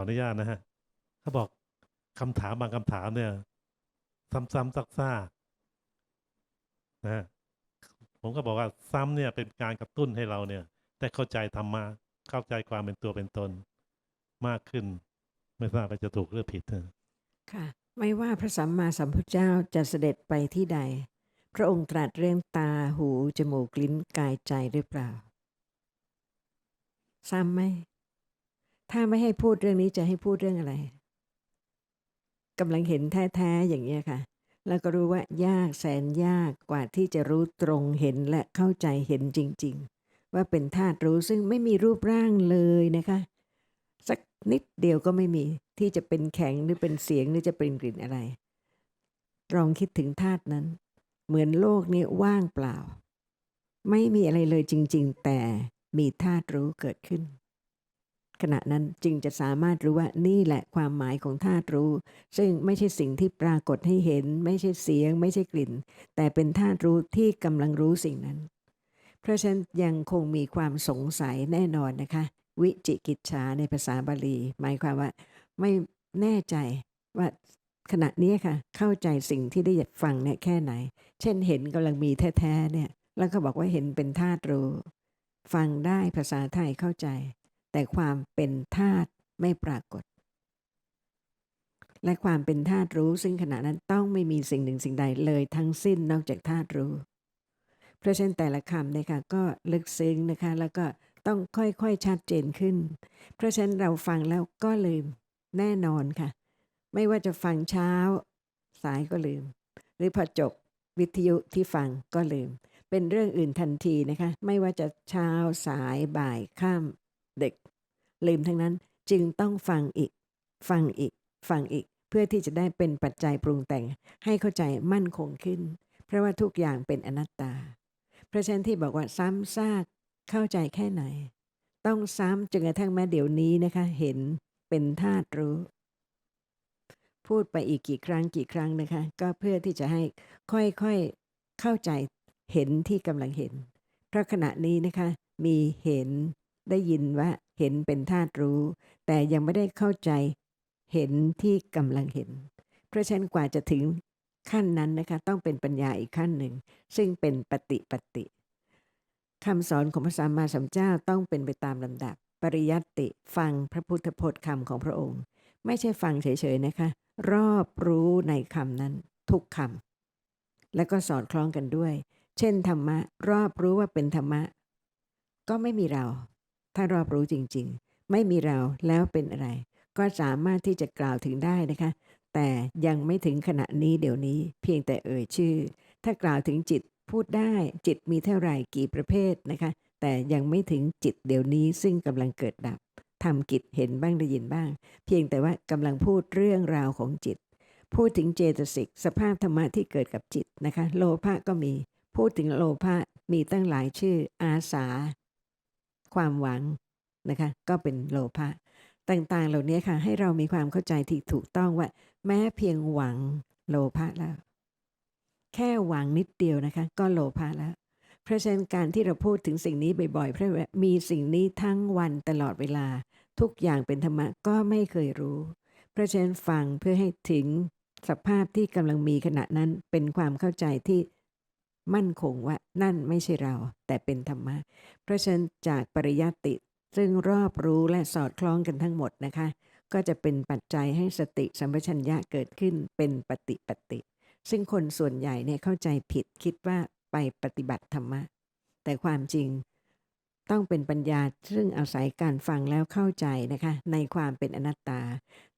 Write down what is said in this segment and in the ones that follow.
ออนุญาตนะฮะเขาบอกคำถามบางคำถามเนี่ย ซ้ำๆซักๆนะฮะผมก็บอกว่าซ้ำเนี่ยเป็นการกระตุ้นให้เราเนี่ยได้เข้าใจธรรมะเข้าใจความเป็นตัวเป็นตนมากขึ้น ไม่ทราบว่าจะถูกหรือผิดนะค่ะ ไม่ว่าพระสัมมาสัมพุทธเจ้าจะเสด็จไปที่ใด พระองค์ตรัสเรื่องตาหู จมูกลิ้นกายใจหรือเปล่า ซ้ำไหม ถ้าไม่ให้พูดเรื่องนี้จะให้พูดเรื่องอะไรกำลังเห็นแท้ๆอย่างนี้ค่ะ แล้วก็รู้ว่ายากแสนยากกว่าที่จะรู้ตรงเห็นและเข้าใจเห็นจริง ๆ ว่าเป็นธาตุรู้ซึ่งไม่มีรูปร่างเลยนะคะ สักนิดเดียวก็ไม่มีที่จะเป็นแข็งหรือเป็นเสียงหรือจะเป็นกลิ่นอะไรลองคิดถึงธาตุนั้น เหมือนโลกนี้ว่างเปล่า ไม่มีอะไรเลยจริง ๆ แต่มีธาตุรู้เกิดขึ้น ขณะนั้นจึงจะสามารถรู้ว่านี่แหละความหมายของธาตุรู้ ซึ่งไม่ใช่สิ่งที่ปรากฏให้เห็น ไม่ใช่เสียง ไม่ใช่กลิ่น แต่เป็นธาตุรู้ที่กำลังรู้สิ่งนั้น เพราะฉะนั้นยังคงมีความสงสัยแน่นอนนะคะ วิจิกิจฉาในภาษาบาลี หมายความว่าไม่แน่ใจว่าขณะนี้ค่ะ เข้าใจสิ่งที่ได้ฟังเนี่ยแค่ไหน เช่นเห็นกำลังมีแท้ๆเนี่ยแล้วก็บอกว่าเห็นเป็นธาตุรู้ ฟังได้ภาษาไทยเข้าใจ แต่ความเป็นธาตุไม่ปรากฏ และความเป็นธาตุรู้ ซึ่งขณะนั้นต้องไม่มีสิ่งหนึ่งสิ่งใดเลยทั้งสิ้นนอกจากธาตุรู้ เพราะฉะนั้นแต่ละคำนี่ยค่ะก็ลึกซึ้งนะคะ แล้วก็ต้องค่อยๆชัดเจนขึ้น เพราะฉะนั้นเราฟังแล้วก็ลืมแน่นอนค่ะ ไม่ว่าจะฟังเช้า สายก็ลืม หรือพอจบวิทยุที่ฟังก็ลืม เป็นเรื่องอื่นทันทีนะคะ ไม่ว่าจะเช้าสายบ่ายข้าม เด็ก ลืมทั้งนั้นจึงต้องฟังอีก ฟังอีก ฟังอีก เพื่อที่จะได้เป็นปัจจัยปรุงแต่งให้เข้าใจมั่นคงขึ้น เพราะว่าทุกอย่างเป็นอนัตตา เพราะฉะนั้นที่บอกว่าซ้ำซากเข้าใจแค่ไหน ต้องซ้ำจนกระทั่งแม้เดี๋ยวนี้นะคะ เห็นเป็นธาตุรู้ พูดไปอีกกี่ครั้งกี่ครั้งนะคะ ก็เพื่อที่จะให้ค่อยๆเข้าใจเห็นที่กำลังเห็น เพราะขณะนี้นะคะ มีเห็น ได้ยินว่าเห็นเป็นธาตุรู้ แต่ยังไม่ได้เข้าใจเห็นที่กำลังเห็น เพราะฉะนั้นกว่าจะถึงขั้นนั้นนะคะต้องเป็นปัญญาอีกขั้นหนึ่ง ซึ่งเป็นปฏิปฏิคำสอนของพระสัมมาสัมพุทธเจ้าต้องเป็นไปตามลำดับ ปริยัติฟังพระพุทธพจน์คำของพระองค์ ไม่ใช่ฟังเฉยๆนะคะ รอบรู้ในคำนั้น ทุกคำแล้วก็สอดคล้องกันด้วย เช่นธรรมะ รอบรู้ว่าเป็นธรรมะ ก็ไม่มีเรา ถ้ารอบรู้จริงๆ ไม่มีเราแล้วเป็นอะไร ก็สามารถที่จะกล่าวถึงได้นะคะ แต่ยังไม่ถึงขณะนี้เดี๋ยวนี้ เพียงแต่เอ่ยชื่อ ถ้ากล่าวถึงจิตพูดได้จิตมีเท่าไหร่กี่ประเภทนะคะ แต่ยังไม่ถึงจิตเดี๋ยวนี้ซึ่งกำลังเกิดดับทำกิจเห็นบ้างได้ยินบ้าง เพียงแต่ว่ากำลังพูดเรื่องราวของจิต พูดถึงเจตสิกสภาพธรรมะที่เกิดกับจิตนะคะ โลภะก็มี พูดถึงโลภะมีตั้งหลายชื่อ อาสา ความหวังนะคะ ก็เป็นโลภะต่างๆ เหล่านี้ค่ะ ให้เรามีความเข้าใจที่ถูกต้องว่า แม้เพียงหวังโลภะแล้ว แค่หวังนิดเดียวนะคะ ก็โลภะแล้ว เพราะฉะนั้นการที่เราพูดถึงสิ่งนี้บ่อยๆเพราะมีสิ่งนี้ทั้งวันตลอดเวลา ทุกอย่างเป็นธรรมะก็ไม่เคยรู้ เพราะฉะนั้นฟังเพื่อให้ถึงสภาพที่กำลังมีขณะนั้นเป็นความเข้าใจที่ มั่นคงว่านั่นไม่ใช่เรา แต่เป็นธรรมะ เพราะฉะนั้นจากปริยัติ ซึ่งรอบรู้และสอดคล้องกันทั้งหมดนะคะ ก็จะเป็นปัจจัยให้สติสัมปชัญญะเกิดขึ้นเป็นปฏิปฏิ ซึ่งคนส่วนใหญ่เนี่ยเข้าใจผิดคิดว่าไปปฏิบัติธรรมะ แต่ความจริงต้องเป็นปัญญาซึ่งอาศัยการฟังแล้วเข้าใจนะคะ ในความเป็นอนัตตา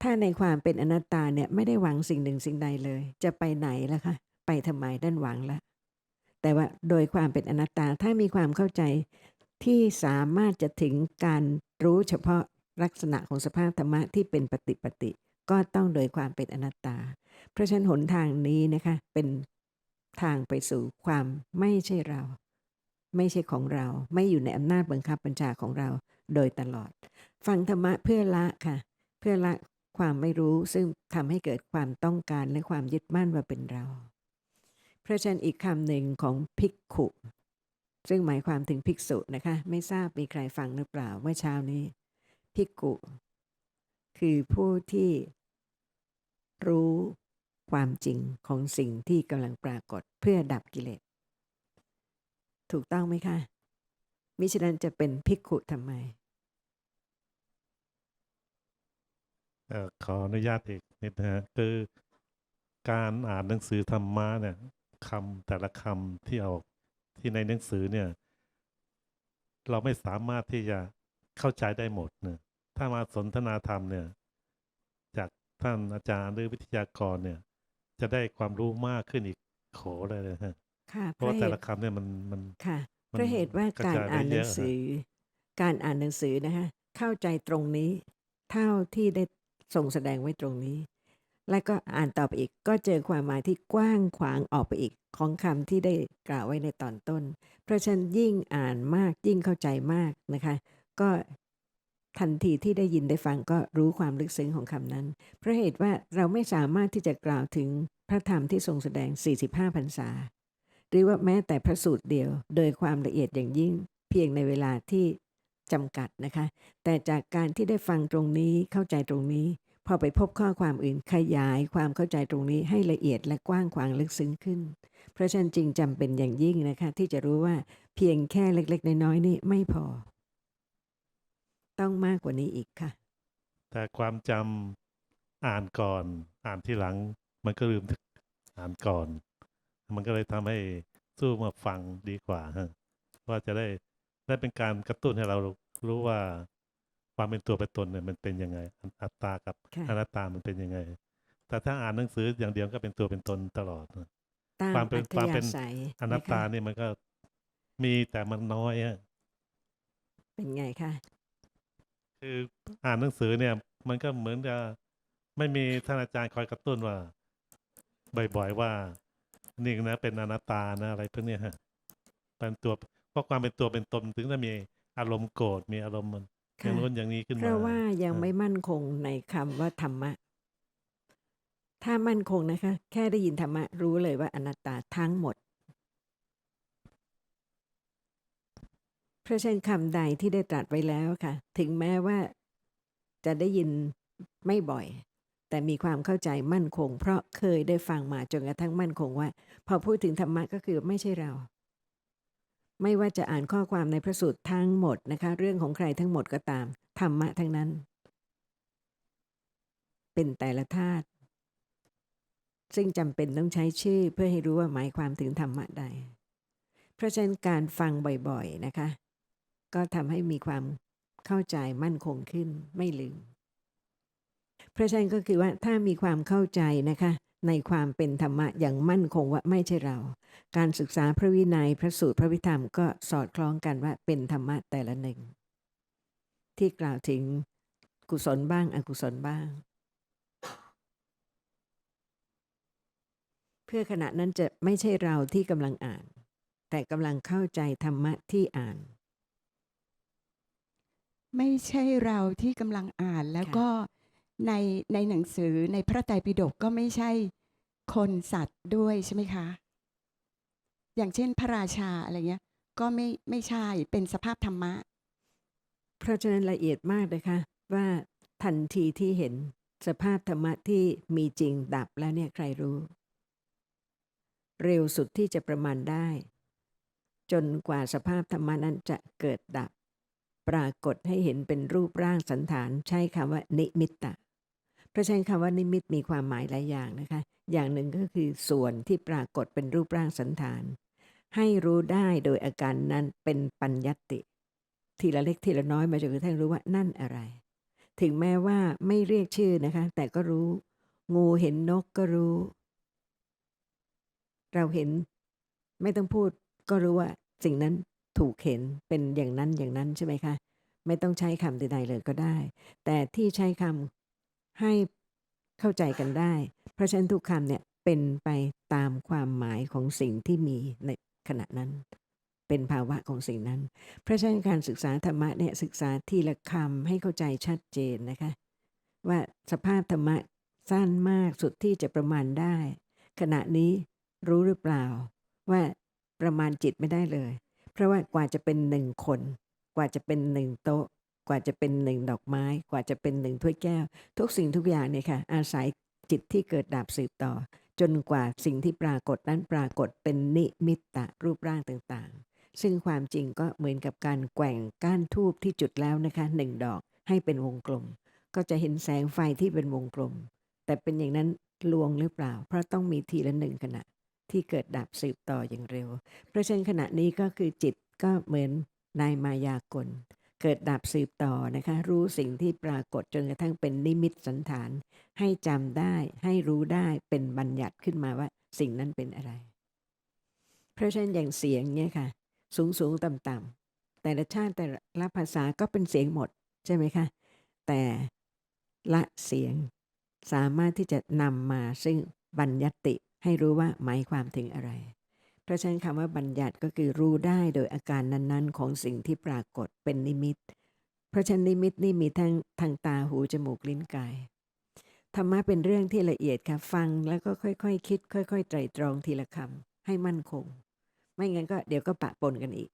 ถ้าในความเป็นอนัตตาเนี่ยไม่ได้หวังสิ่งหนึ่งสิ่งใดเลย จะไปไหนล่ะคะ ไปทำไมด้านหวังละ แต่ว่าโดยความเป็นอนัตตาถ้ามีความเข้าใจที่สามารถจะถึงการรู้เฉพาะลักษณะของสภาพธรรมะที่เป็นปฏิปฏิก็ต้องโดยความเป็นอนัตตา เพราะฉะนั้นหนทางนี้นะคะเป็นทางไปสู่ความไม่ใช่เรา ไม่ใช่ของเรา ไม่อยู่ในอำนาจบังคับบัญชาของเราโดยตลอด ฟังธรรมะเพื่อละค่ะ เพื่อละความไม่รู้ซึ่งทำให้เกิดความต้องการและความยึดมั่นว่าเป็นเรา ราะฉะนั้นอีกคำหนึ่งของภิกขุ ซึ่งหมายความถึงภิกษุนะคะ ไม่ทราบมีใครฟังหรือเปล่าเมื่อเช้านี้ ภิกขุ คือผู้ที่รู้ความจริงของสิ่งที่กำลังปรากฏเพื่อดับกิเลส ถูกต้องไหมคะ มิฉะนั้นจะเป็นภิกขุทำไมออขออนุญาตอีกนิดนะฮะคือการอ่านหนังสือธรรมะเนี่ย คำแต่ละคำที่เอาที่ในหนังสือเนี่ย เราไม่สามารถที่จะเข้าใจได้หมดเนี่ยถ้ามาสนทนาธรรมเนี่ย จากท่านอาจารย์หรือวิทยากรเนี่ย จะได้ความรู้มากขึ้นอีกโขเลยนะฮะค่ะเพราะว่าเหแต่ตุละคำเนี่ยมันมันค่ะมันเพราะเหตุว่ากระการจายอ่านหได้นัเยงอะสือ การอ่านหนังสือนะคะเข้าใจตรงนี้ เท่าที่ได้ส่งแสดงไว้ตรงนี้ แล้วก็อ่านต่อไปอีกก็เจอความหมายที่กว้างขวางออกไปอีกของคำที่ได้กล่าวไว้ในตอนต้น เพราะฉะนั้นยิ่งอ่านมากยิ่งเข้าใจมากนะคะ ก็ทันทีที่ได้ยินได้ฟังก็รู้ความลึกซึ้งของคำนั้น เพราะเหตุว่าเราไม่สามารถที่จะกล่าวถึงพระธรรมที่ทรงแสดง 45พรรษา หรือว่าแม้แต่พระสูตรเดียว โดยความละเอียดอย่างยิ่ง เพียงในเวลาที่จำกัดนะคะ แต่จากการที่ได้ฟังตรงนี้เข้าใจตรงนี้ พอไปพบข้อความอื่นขยายความเข้าใจตรงนี้ให้ละเอียดและกว้างขวางลึกซึ้งขึ้น เพราะฉะนั้นจึงจำเป็นอย่างยิ่งนะคะ ที่จะรู้ว่าเพียงแค่เล็กๆน้อยๆนี่ไม่พอ ต้องมากกว่านี้อีกค่ะ แต่ความจำอ่านก่อน อ่านที่หลัง มันก็ลืมอ่านก่อน มันก็เลยทำให้สู้มาฟังดีกว่าฮะว่าจะได้ได้เป็นการกระตุ้นให้เรารู้ว่า ความเป็นตัวเป็นตนเนี่ยมันเป็นยังไง อัตตากับค่ะอนัตตามันเป็นยังไง แต่ถ้าอ่านหนังสืออย่างเดียวก็เป็นตัวเป็นตนตลอดนะตามความเป็อันธความยาเป็นศัยอนัตตาะคะเนี่ยมันก็มีแต่มันน้อยฮะเป็นไงคะคืออ่านหนังสือเนี่ย มันก็เหมือนจะไม่มีท่านอาจารย์คอยกระตุ้นว่าบ่อยๆว่านี่นะเป็นอนัตตานะอะไรพวกเนี้ยฮะเป็นตัวเพราะความเป็นตัวเป็นตนถึงจะมีอารมณ์โกรธมีอารมณ์มัน อย่าค่ะงโน้นอย่างนี้ขึ้นเพมาราะว่ายังเออไม่มั่นคงในคำว่าธรรมะ ถ้ามั่นคงนะคะ แค่ได้ยินธรรมะ รู้เลยว่าอนัตตาทั้งหมด เพราะฉะนั้นคำใดที่ได้ตรัสไว้แล้วค่ะ ถึงแม้ว่าจะได้ยินไม่บ่อย แต่มีความเข้าใจมั่นคง เพราะเคยได้ฟังมาจนกระทั่งมั่นคงว่า พอพูดถึงธรรมะก็คือไม่ใช่เรา ไม่ว่าจะอ่านข้อความในพระสูตรทั้งหมดนะคะ เรื่องของใครทั้งหมดก็ตาม ธรรมะทั้งนั้น เป็นแต่ละธาตุซึ่งจำเป็นต้องใช้ชื่อเพื่อให้รู้ว่าหมายความถึงธรรมะใด เพราะฉะนั้นการฟังบ่อยๆนะคะ ก็ทำให้มีความเข้าใจมั่นคงขึ้นไม่ลืม เพราะฉะนั้นก็คือว่าถ้ามีความเข้าใจนะคะ ในความเป็นธรรมะอย่างมั่นคงว่าไม่ใช่เรา การศึกษาพระวินัยพระสูตรพระวิธรรมก็สอดคล้องกันว่าเป็นธรรมะแต่ละหนึ่ง ที่กล่าวถึงกุศลบ้างอกุศลบ้าง เพื่อขณะนั้นจะไม่ใช่เราที่กำลังอ่าน แต่กำลังเข้าใจธรรมะที่อ่าน ไม่ใช่เราที่กำลังอ่านแล้วก็ ในในหนังสือในพระไตรปิฎกก็ไม่ใช่คนสัตว์ด้วยใช่ไหมคะ อย่างเช่นพระราชาอะไรเงี้ย ก็ไม่ไม่ใช่เป็นสภาพธรรมะ เพราะฉะนั้นละเอียดมากนะคะว่าทันทีที่เห็นสภาพธรรมะที่มีจริงดับแล้วเนี่ยใครรู้ เร็วสุดที่จะประมาณได้ จนกว่าสภาพธรรมะนั้นจะเกิดดับ ปรากฏให้เห็นเป็นรูปร่างสันฐานใช้คำว่านิมิตตะ เพราะฉะนั้นคำว่านิมิตมีความหมายหลายอย่างนะคะ อย่างหนึ่งก็คือส่วนที่ปรากฏเป็นรูปร่างสันฐาน ให้รู้ได้โดยอาการนั้นเป็นปัญญตติ ทีละเล็กทีละน้อยมาจนกระทั่งรู้ว่านั่นอะไร ถึงแม้ว่าไม่เรียกชื่อนะคะ แต่ก็รู้ งูเห็นนกก็รู้ เราเห็นไม่ต้องพูดก็รู้ว่าสิ่งนั้นถูกเห็นเป็นอย่างนั้นอย่างนั้นใช่ไหมคะ ไม่ต้องใช้คำใดๆเลยก็ได้ แต่ที่ใช้คำ ให้เข้าใจกันได้ เพราะฉะนั้นทุกคำเนี่ยเป็นไปตามความหมายของสิ่งที่มีในขณะนั้น เป็นภาวะของสิ่งนั้น เพราะฉะนั้นการศึกษาธรรมะเนี่ยศึกษาทีละคำให้เข้าใจชัดเจนนะคะ ว่าสภาพธรรมะสั้นมากสุดที่จะประมาณได้ ขณะนี้รู้หรือเปล่า ว่าประมาณจิตไม่ได้เลย เพราะว่ากว่าจะเป็นหนึ่งคน กว่าจะเป็นหนึ่งโต๊ะ กว่าจะเป็นหนึ่งดอกไม้ กว่าจะเป็นหนึ่งถ้วยแก้ว ทุกสิ่งทุกอย่างเนี่ยค่ะอาศัยจิตที่เกิดดับสืบต่อ จนกว่าสิ่งที่ปรากฏนั้นปรากฏเป็นนิมิตตะรูปร่างต่างๆ ซึ่งความจริงก็เหมือนกับการแกว่งก้านทูบที่จุดแล้วนะคะหนึ่งดอกให้เป็นวงกลม ก็จะเห็นแสงไฟที่เป็นวงกลม แต่เป็นอย่างนั้นลวงหรือเปล่า เพราะต้องมีทีละหนึ่งขณะที่เกิดดับสืบต่ออย่างเร็ว เพราะฉะนั้นขณะนี้ก็คือจิตก็เหมือนนายมายากล เกิดดับสืบต่อนะคะ รู้สิ่งที่ปรากฏจนกระทั่งเป็นนิมิตสันฐาน ให้จำได้ให้รู้ได้เป็นบัญญัติขึ้นมาว่าสิ่งนั้นเป็นอะไร เพราะฉะนั้นอย่างเสียงเนี่ยค่ะ สูงสูงต่ำต่ำแต่ละชาติแต่ละภาษาก็เป็นเสียงหมดใช่ไหมคะ แต่ละเสียงสามารถที่จะนำมาซึ่งบัญญัติให้รู้ว่าหมายความถึงอะไร เพราะฉะนั้นคำว่าบัญญัติก็คือรู้ได้โดยอาการนั้นๆ ของสิ่งที่ปรากฏเป็นนิมิต เพราะฉะนั้นนิมิตนี่มีทั้งทางตาหูจมูกลิ้นกายธรรมะเป็นเรื่องที่ละเอียดค่ะฟังแล้วก็ค่อยๆคคิด ค่อย ๆ ไตรตรองทีละคำให้มั่นคง ไม่งั้นก็เดี๋ยวก็ปะปนกันอีก